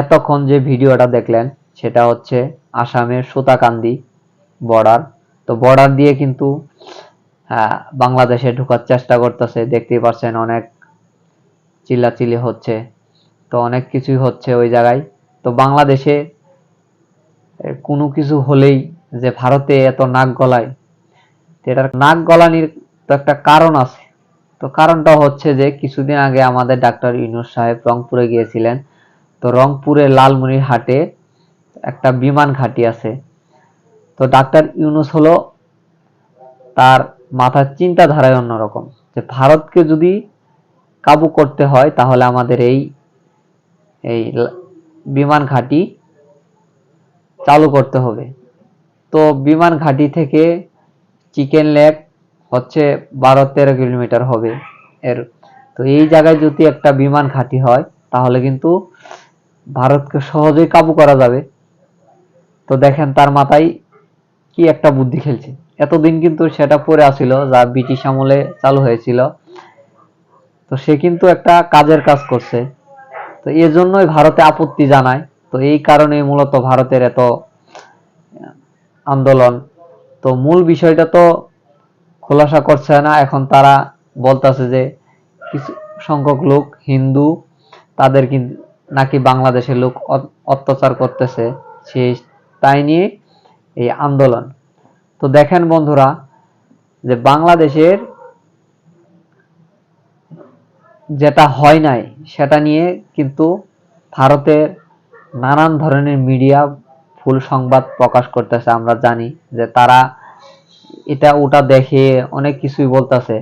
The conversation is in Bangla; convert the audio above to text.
এতক্ষণ যে ভিডিওটা দেখলেন সেটা হচ্ছে আসামের সুতাকান্দি বর্ডার। তো বর্ডার দিয়ে কিন্তু আহ, বাংলাদেশে ঢোকার চেষ্টা করতেছে। দেখতেই পাচ্ছেন অনেক চিল্লাচিল্লি হচ্ছে। তো অনেক কিছুই হচ্ছে ওই জায়গায়। তো বাংলাদেশে কোনো কিছু হলেই যে ভারতে এত নাক গলায় এটার নাক গলানির তো একটা কারণ আছে। তো কারণটা হচ্ছে যে, কিছুদিন আগে আমাদের ডাক্তার ইউনুস সাহেব রংপুরে গিয়েছিলেন। তো রংপুরে লালমনির হাটে একটা বিমান ঘাঁটি আছে। তো ডাক্তার ইউনুস হলো তার মাথার চিন্তাধারায় অন্যরকম। যে ভারতকে যদি কাবু করতে হয়, তাহলে আমাদের এই এই বিমান ঘাঁটি চালু করতে হবে। তো বিমান ঘাঁটি থেকে চিকেন লেগ হচ্ছে বারো তেরো কিলোমিটার হবে এর। তো এই জায়গায় যদি একটা বিমান ঘাঁটি হয়, তাহলে কিন্তু ভারতকে সহজেই কাবু করা যাবে। তো দেখেন তার মাথায় কি একটা বুদ্ধি খেলছে। এতদিন কিন্তু সেটা পড়ে আসিল, যা ব্রিটিশ আমলে চালু হয়েছিল। তো সে কিন্তু একটা কাজের কাজ করছে। তো এই জন্যই ভারতে আপত্তি জানায়। তো এই কারণে মূলত ভারতের এত আন্দোলন। তো মূল বিষয়টা তো খোলাসা করছে না। এখন তারা বলতেছে যে কিছু সংখ্যক লোক হিন্দু, তাদের নাকি বাংলাদেশের লোক অত- অত্যাচার করতেছে সেই, তাই নিয়ে এই আন্দোলন। তো দেখেন বন্ধুরা, যে বাংলাদেশের যেটা হয় নাই, সেটা নিয়ে কিন্তু ভারতের নানান ধরনের মিডিয়া ফুল সংবাদ প্রকাশ করতেছে, আমরা জানি যে তারা এটা ওটা দেখে অনেক কিছুই বলতেছে।